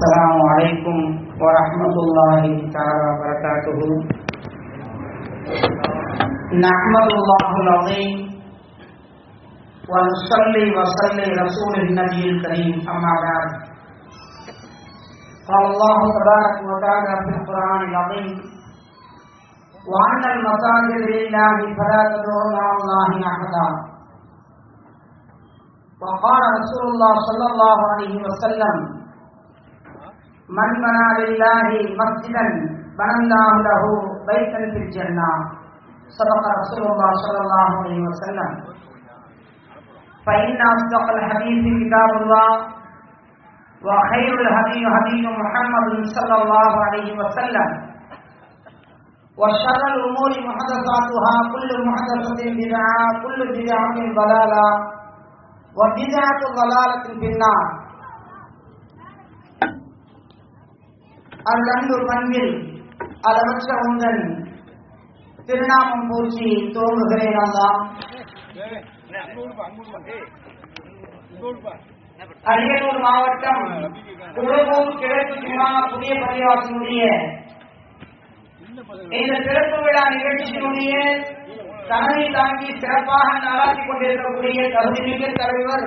السلام عليكم ورحمة الله تعالى وبركاته. نحمد الله العظيم ونصلي وصلي رسول النبي الكريم. أما بعد قال الله تبارك وتعالى في القرآن العظيم وأن المساجد لله فلا تدعوا مع الله أحدا. وقال رسول الله صلى الله عليه وسلم من بنى لله مسجدا بنى الله له بيتا في الجنة. صدق رسول الله صلى الله عليه وسلم. فإن أصدق الحديث كتاب الله وخير الهدي هدي محمد صلى الله عليه وسلم. وشر الأمور محدثاتها كل محدثة بدعة كل بدعة ضلالة وبدعة ضلالة في النار. அவ்வன்பு பண்பில் அளவற்ற உங்கள் திருநாமம் பூச்சி தோன்றுகிறேன் அல்லா அரியலூர் மாவட்டம் குளவூர் கிழக்கு சிம்மா புதிய பள்ளிவாசனுடைய இந்த சிறப்பு விழா நிகழ்ச்சியினுடைய தலைமை தாங்கி சிறப்பாக நடாத்தி கொண்டிருக்கக்கூடிய தகுதிமிக்க தலைவர்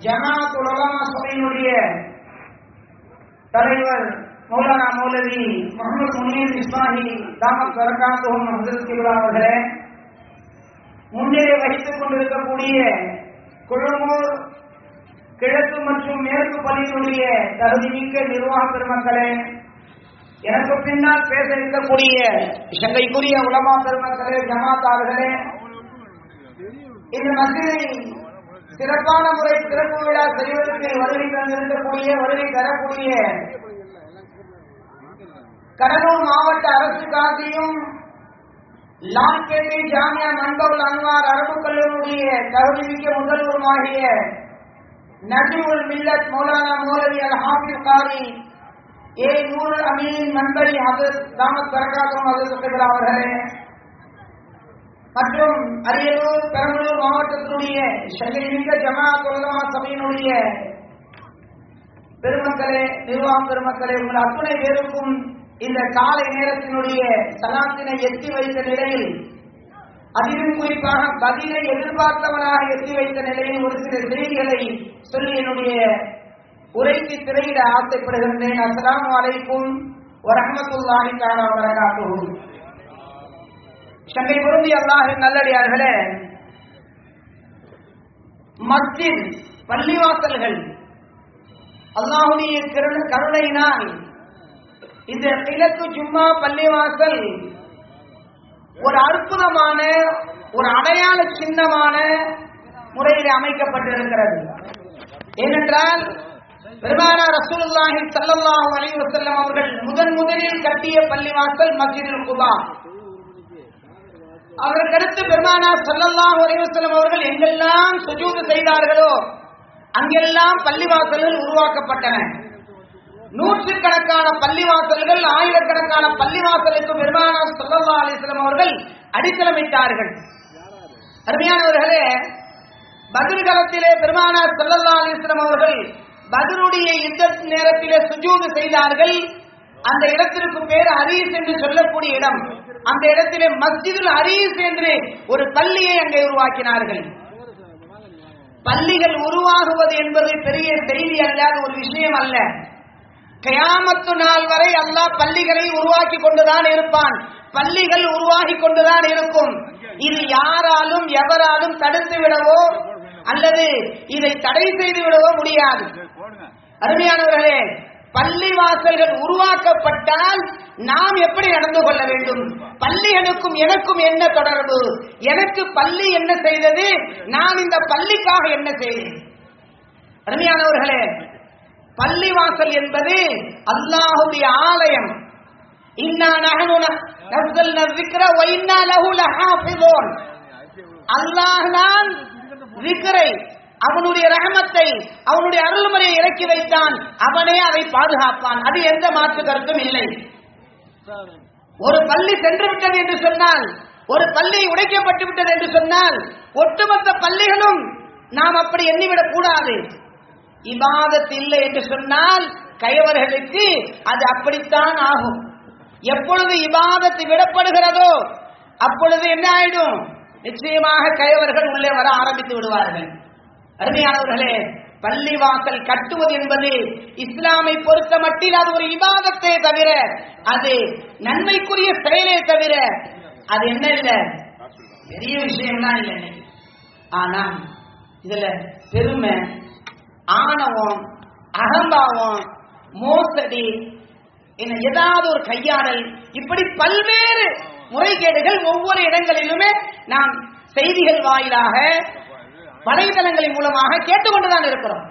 ஜனா துலகமா சபையினுடைய தலைவர் மௌலானா மௌலவி முகமது முனீர் இஸ்மாஹி தாமத் வரகாத்துவம் ஹசரத் அவர்களே முன்னிலை வகித்துக் கொண்டிருக்கக்கூடிய குழுமூர் கிழக்கு மற்றும் மேற்கு பள்ளியினுடைய தகுதிமிக்க நிர்வாக பெருமக்களே எனக்கு பின்னால் பேச இருக்கக்கூடிய சங்கைக்குரிய உலமா பெருமக்களே ஜமாத்தார்களே இந்த மசிதை சிறப்பான முறை சிறப்பு விழா செய்வதற்கு வருகை தந்திருக்கக்கூடிய வருகை தரக்கூடிய கடலூர் மாவட்ட அரசு காந்தியும் லால்கேட்டை ஜாமியா மன்பவுல் அன்வார் அரபு கல்லூரியுடைய தகுதிமிக்க முதல்வருமாகிய நஜிமுல் மில்லத் மௌலானா மௌலவி அல் ஹாஃபிஸ் காரி ஏ நூர் அமீன் மன்பரி ஹசத் தாமத் பரகாத்தும் ஹசத் அவர்களே மற்றும் அரியலூர் பெரம்பலூர் மாவட்டத்தினுடைய சங்கரிமிக்க ஜமா உலகமா சபையினுடைய பெருமக்களே நிர்வாகம் பெருமக்களே உங்கள் அத்துணை பேருக்கும் இந்த காலை நேரத்தினுடைய சலாத்தினை எத்தி வைத்த நிலையில் அதிலும் குறிப்பாக பதிலை எதிர்பார்த்தவனாக எத்தி வைத்த நிலையில் ஒரு சில செய்திகளை சொல்லி என்னுடைய உரைக்கு திரையிட ஆசைப்படுகின்றேன். அஸ்லாம் வலைக்கும் வரமத்துல்லாஹி தாரா வரகாத்துஹு சங்கை பொருந்தி அல்லாஹ் நல்லடியார்களே மஸ்ஜித் பள்ளிவாசல்கள் அல்லாஹுடைய கருணையினால் இந்த கிழக்கு ஜும்மா பள்ளிவாசல் ஒரு அற்புதமான ஒரு அடையாள சின்னமான முறையில் அமைக்கப்பட்டிருக்கிறது. ஏனென்றால் பெருமானா ரசூலுல்லாஹி சல்லல்லாஹு அலைஹி வஸல்லம் அவர்கள் முதன் முதலில் கட்டிய பள்ளிவாசல் மஸ்ஜிதுல் குபா. அவர்களுக்கு பெருமானா சொல்லலாம் அலைஹி அவர்கள் எங்கெல்லாம் சுஜூது செய்தார்களோ அங்கெல்லாம் பள்ளிவாசல்கள் உருவாக்கப்பட்டன. நூற்றுக்கணக்கான பள்ளிவாசல்கள் ஆயிரக்கணக்கான பள்ளிவாசலுக்கு பெருமானா சொல்லல்லா அலிஸ்லம் அவர்கள் அடித்தளமிட்டார்கள். அருமையானவர்களே பதிர்காலத்திலே பெருமானா சொல்லல்லா அலிஸ்லம் அவர்கள் பதிலுடைய இந்த நேரத்திலே சுஜூது செய்தார்கள். அந்த இடத்திற்கு பேர் ஹரீஸ் என்று சொல்லக்கூடிய இடம். அந்த இடத்திலே மஸ்ஜிதுல் ஹரீஸ் என்று ஒரு பள்ளியை அங்கே உருவாக்கினார்கள். பள்ளிகள் உருவாகுவது என்பது பெரிய செய்தி அல்லாத ஒரு விஷயம் அல்ல. கயாமத்து நாள் வரை அல்லாஹ் பள்ளிகளை உருவாக்கி கொண்டுதான் இருப்பான். பள்ளிகள் உருவாகி கொண்டுதான் இருக்கும். இது யாராலும் எவராலும் தடுத்து விடவோ அல்லது இதை தடை செய்து விடவோ முடியாது. அருமையானவர்களே பள்ளி வாசல்கள் உருவாக்கப்பட்டால் நாம் எப்படி நடந்து கொள்ள வேண்டும்? பள்ளிகளுக்கும் எனக்கும் என்ன தொடர்பு? எனக்கு பள்ளி என்ன செய்தது? நான் இந்த பள்ளிக்காக என்ன செய்தேன்? அருமையானவர்களே பள்ளி வாசல் என்பது அல்லாஹுடைய ஆலயம். இன்னா நகனு அல்லாஹ் தான் அவனுடைய ரஹமத்தை அவனுடைய அருள்முறையை இறக்கி வைத்தான். அவனே அதை பாதுகாப்பான். அது எந்த மாற்று கருத்தும் இல்லை. ஒரு பள்ளி சென்று விட்டது என்று சொன்னால் ஒரு பள்ளி உடைக்கப்பட்டு விட்டது என்று சொன்னால் ஒட்டுமொத்த பள்ளிகளும் நாம் அப்படி எண்ணிவிடக் கூடாது. இபாதத் இல்லை என்று சொன்னால் கைவர்களுக்கு அது அப்படித்தான் ஆகும். எப்பொழுது இபாதத்து விடப்படுகிறதோ அப்பொழுது என்ன ஆயிடும்? நிச்சயமாக கைவர்கள் உள்ளே வர ஆரம்பித்து விடுவார்கள். அருமையானவர்களே பள்ளிவாசல் கட்டுவது என்பது இஸ்லாமை பொறுத்த மட்டில் அது ஒரு விவாதத்தை தவிர அது நன்மைக்குரிய செயலே தவிர அது என்ன இல்ல? பெரிய விஷயம்லாம் இல்லை ஆனா இதுல பெருமை ஆணவம் அகம்பாவம் மோசடி என்ன ஏதாவது ஒரு கையாடல் இப்படி பல்வேறு முறைகேடுகள் ஒவ்வொரு இடங்களிலுமே நாம் செய்திகள் வாயிலாக வலைதளங்களின் மூலமாக கேட்டுக்கொண்டுதான் இருக்கிறோம்.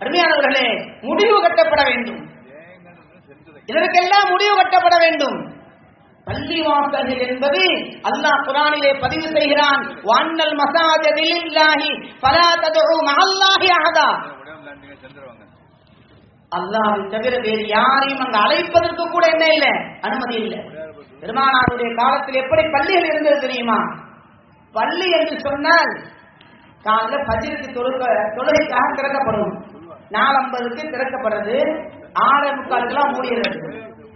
அருமையானவர்களே முடிவு கட்டப்பட வேண்டும். இதற்கெல்லாம் முடிவு கட்டப்பட வேண்டும். பள்ளி வாசல்கள் என்பது அல்லாஹ் குரானிலே பதிவு செய்கிறான். வான்னல் மசாஜதில் இல்லாஹி பலா ததுஉ மஅல்லாஹி அஹதா அல்லாஹ் தவிர வேறு யாரையும் அங்கு அழைப்பதற்கு கூட என்ன இல்லை? அனுமதி இல்லை. பெருமானாருடைய காலத்தில் எப்படி பள்ளிகள் இருந்தது தெரியுமா? பள்ளி என்று சொன்னால் காலைல பஜிருக்கு தொழுக தொழுகைக்காக திறக்கப்படும் நாலம்பதுக்கு திறக்கப்படுறது ஆறு முக்காலுக்கெல்லாம் மூடிடுறது.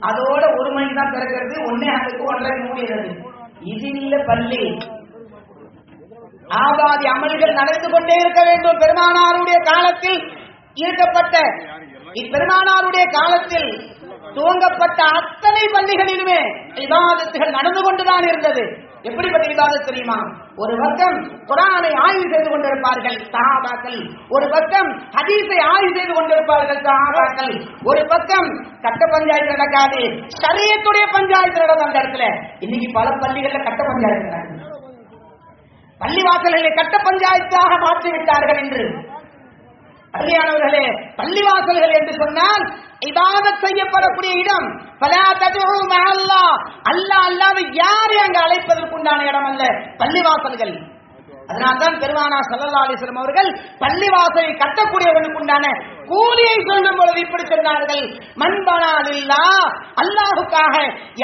அதோட ஒரு மணிக்கு தான் திறக்கிறது ஒன்னே அதுக்கு ஒன்றரை மூடிடுறது. இது இல்ல பள்ளி. ஆபாதி அமல்கள் நடந்து கொண்டே இருக்க வேண்டும். பெருமானாருடைய காலத்தில் இருக்கப்பட்ட இப்பெருமானாருடைய காலத்தில் துவங்கப்பட்ட அத்தனை பள்ளிகளிலுமே விவாதத்துகள் நடந்து கொண்டுதான் இருந்தது. எப்படிப்பட்ட விவாதம் தெரியுமா? ஒரு பக்கம் குரானை ஆய்வு செய்து கொண்டிருப்பார்கள் சஹாபாக்கள் ஒரு பக்கம் ஹதீஸை ஆய்வு செய்து கொண்டிருப்பார்கள் சஹாபாக்கள் ஒரு பக்கம் கட்ட பஞ்சாயத்து நடக்காது சரியத்துடைய பஞ்சாயத்து நடக்கும் அந்த இடத்துல. இன்னைக்கு பல பள்ளிகள்ல கட்ட பஞ்சாயத்து நடக்குது. பள்ளி வாசல்களை கட்ட பஞ்சாயத்தாக மாற்றி விட்டார்கள் என்று. அருமையானவர்களே பள்ளிவாசல்கள் என்று சொன்னால் இபாதத் செய்யப்படக்கூடிய இடம். பலா ததுஉ மஅல்லாஹ் அல்லாஹ் அல்லாத யாரை அங்கு அழைப்பதற்குண்டான இடம் அல்ல? பள்ளிவாசல்கள். அதனால்தான் பெருமானா ஸல்லல்லாஹு அலிஸ்லம் அவர்கள் பள்ளிவாசலை கட்டக்கூடியவனுக்கு உண்டான கூலியை சொல்லும் பொழுது இப்படி சொன்னார்கள். மண்பனாலில்லா அல்லாஹுக்காக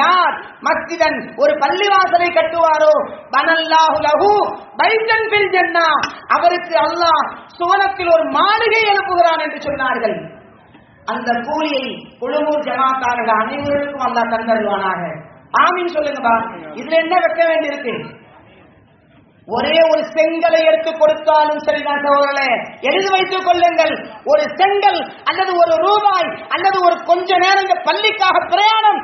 யார் மஸ்ஜிதன் ஒரு பள்ளிவாசலை கட்டுவாரோ? பனல்லாஹு லஹு பைத்தன் ஃபில் ஜன்னah அவருக்கு அல்லாஹ் சுவனத்தில் ஒரு மாளிகை எழுப்புகிறான் என்று சொன்னார்கள். அந்த கூலியை குழுமூர் ஜமாத்தார்கள் அனைவருக்கும் அல்லாஹ் தந்தருவானாக ஆமீன் சொல்லுங்கப்பா இதுல என்ன வைக்க வேண்டியிருக்கு? ஒரே ஒரு செங்கலை எடுத்து கொடுத்தாலும் சரிதான் சகோதரர்களே எழுதி வைத்துக் கொள்ளுங்கள். ஒரு செங்கல் அல்லது ஒரு ரூபாய் அல்லது ஒரு கொஞ்ச நேரம் பள்ளிக்காக பிரயாணம்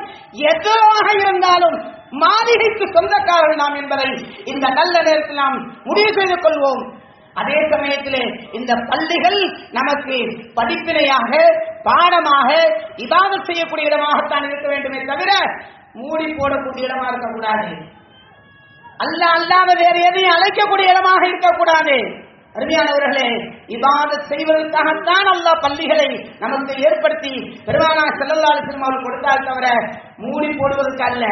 எதுவாக இருந்தாலும் மாளிகைக்கு சொந்தக்காரர்கள் நாம் என்பதை இந்த நல்ல நேரத்தில் நாம் முடிவு செய்து கொள்வோம். அதே சமயத்திலே இந்த பள்ளிகள் நமக்கு படிப்பினையாக பாடமாக இதாக செய்யக்கூடிய இடமாகத்தான் இருக்க வேண்டுமே தவிர மூடி போடக்கூடிய இடமா இருக்கக்கூடாது. அல்ல அல்லாத வேறு எதையும் அழைக்கக்கூடிய இடமாக இருக்கக்கூடாது. அருமையானவர்களே இபாதத் செய்வதற்காகத்தான் அல்லாஹ் பள்ளிகளை நமக்கு ஏற்படுத்தி பெருமானா செல்லல்லாலு அவர்கள் கொடுத்தால் தவிர மூடி போடுவதற்கு அல்ல.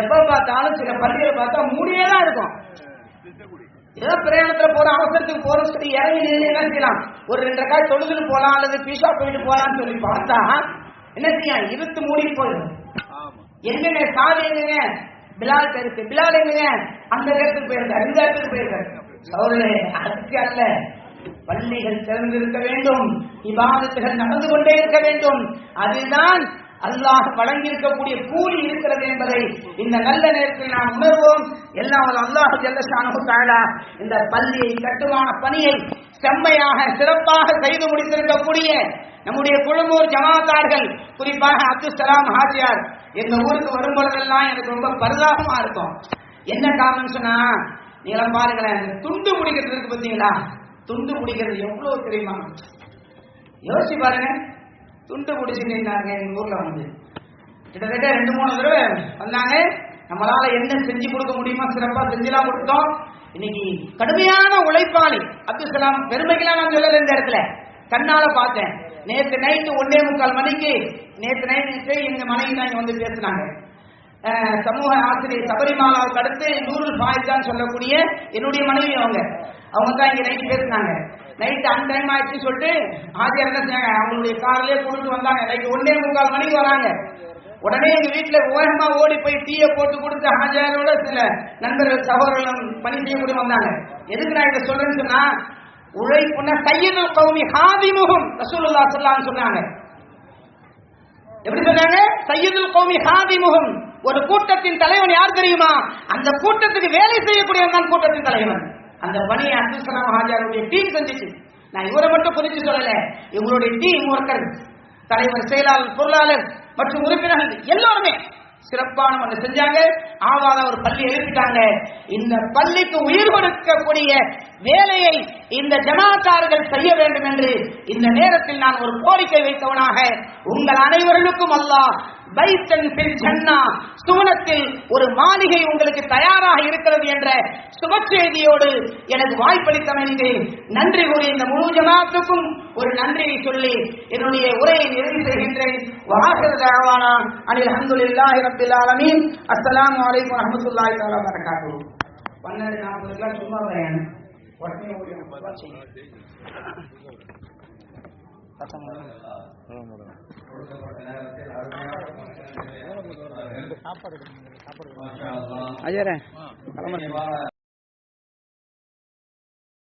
எப்ப பார்த்தாலும் சில பள்ளிகளை பார்த்தா மூடியே தான் இருக்கும். ஏதோ பிரயாணத்துல போற அவசரத்துக்கு போற சொல்லி இறங்கி நின்று என்ன செய்யலாம்? ஒரு ரெண்டு காய் தொழுதுன்னு போலாம் அல்லது பீஷா போயிட்டு போலாம்னு சொல்லி பார்த்தா என்ன செய்யும் இருத்து மூடி போயிடும். எங்கங்க சாவி எங்கங்க? பிலால் பேருக்கு பிலால் எங்கங்க அந்த இடத்துக்கு போயிருக்காரு இந்த இடத்துக்கு போயிருக்காரு. சோழரே அதுக்கு அல்ல. பள்ளிகள் திறந்திருக்க வேண்டும். இபாதத்துகள் நடந்து கொண்டே இருக்க வேண்டும். அதுதான் அல்லாஹ் வழங்கியிருக்கக்கூடிய கூலி இருக்கிறது என்பதை இந்த நல்ல நேரத்தில் நாம் உணர்வோம். எல்லாம் அல்லாஹ் ஜல்லஷானு தாழா இந்த பள்ளியை கட்டுமான பணியை செம்மையாக சிறப்பாக செய்து முடித்திருக்கக்கூடிய நம்முடைய குழுமூர் ஜமாத்தார்கள் குறிப்பாக அப்துல் சலாம் ஹாஜியார். எங்க ஊருக்கு வரும் பொழுதெல்லாம் எனக்கு ரொம்ப பரிதாபமா இருக்கும். என்ன காரணம் சொன்னா நீளம் பாருங்களேன் துண்டு முடிக்கிறது இருக்கு பார்த்தீங்களா? துண்டு முடிக்கிறது எவ்வளவு தெரியுமா? யோசிச்சு பாருங்க. துண்டு முடிச்சுட்டு இருந்தாங்க எங்க ஊர்ல வந்து. கிட்டத்தட்ட ரெண்டு மூணு தடவை வந்தாங்க. நம்மளால என்ன செஞ்சு கொடுக்க முடியுமோ சிறப்பா செஞ்சுலாம் கொடுத்தோம் இன்னைக்கு கடுமையான உழைப்பாளி அப்துல் கலாம் பெருமைக்கெல்லாம் நான் சொல்லல இந்த இடத்துல. கண்ணால பார்த்தேன். நேத்து நைட்டு ஒன்னே முக்கால் மணிக்கு நேத்து நைட்டு எங்க மனைவி தான் வந்து பேசினாங்க. சமூக ஆசிரியர் சபரிமாலாவுக்கு அடுத்து நூறுல் ஃபாயிதான் சொல்லக்கூடிய என்னுடைய மனைவி அவங்க. அவங்க தான் இங்க நைட்டு பேசினாங்க. நைட்டு அந்த டைம் ஆயிடுச்சு சொல்லிட்டு ஆசிரியர் என்ன செஞ்சாங்க அவங்களுடைய கார்லயே கொண்டுட்டு வந்தாங்க. நைட்டு ஒன்னே முக்கால் மணிக்கு வராங்க. உடனே எங்க வீட்டுல வேகமா ஓடி போய் டீயை போட்டு கொடுத்து ஹாஜரோட சில நண்பர்கள் சகோதரர்களும் பணி செய்யக்கூடிய வந்தாங்க. எதுக்கு நான் இதை சொல்றேன்னு சொன்னா உழைப்புன சையது கௌமி ஹாதிமுகம் ரசூலுல்லா சொல்லான்னு சொன்னாங்க. எப்படி சொன்னாங்க? சையதுல் கௌமி ஹாதிமுகம் ஒரு கூட்டத்தின் தலைவன் யார் தெரியுமா? அந்த கூட்டத்துக்கு வேலை செய்யக்கூடியவன் தான் கூட்டத்தின் தலைவன். அந்த பணியை அப்துல் கலாம் ஹாஜாருடைய டீம் செஞ்சுச்சு. நான் இவரை மட்டும் புரிஞ்சு சொல்லல. இவங்களுடைய டீம் ஒர்க்கர் தலைவர் செயலாளர் பொருளாளர் மற்றும் உறுப்பினர்கள் எல்லாருமே சிறப்பான ஒன்று செஞ்சாங்க. ஆவாத ஒரு பள்ளி எழுப்பிட்டாங்க. இந்த பள்ளிக்கு உயிர் கொடுக்கக்கூடிய வேலையை இந்த ஜமாத்தார்கள் செய்ய வேண்டும் என்று இந்த நேரத்தில் நான் ஒரு கோரிக்கை வைத்தவனாக உங்கள் அனைவர்களுக்கும் அல்லாஹ் சுவனத்தில் ஒரு மாளிகை உங்களுக்கு தயாராக இருக்கிறது என்ற சுப செய்தியோடு எனக்கு வாய்ப்பளித்தமைக்கு நன்றி கூறி இந்த முழு ஜனாத்துக்கும் ஒரு நன்றியை சொல்லி என்னுடைய உரையை நிறைவு செய்கின்றேன். வாஹிர் தஅவானா அனில் அல்ஹம்துலில்லாஹி ரப்பில் ஆலமீன். அஸ்லாம் அலைக்கும் வரஹ்மத்துல்லாஹி தஆலா வரகாத்து பன்னெண்டு நாற்பதுக்கெல்லாம் சும்மா பையன் உடனே ஓடி அஜயரே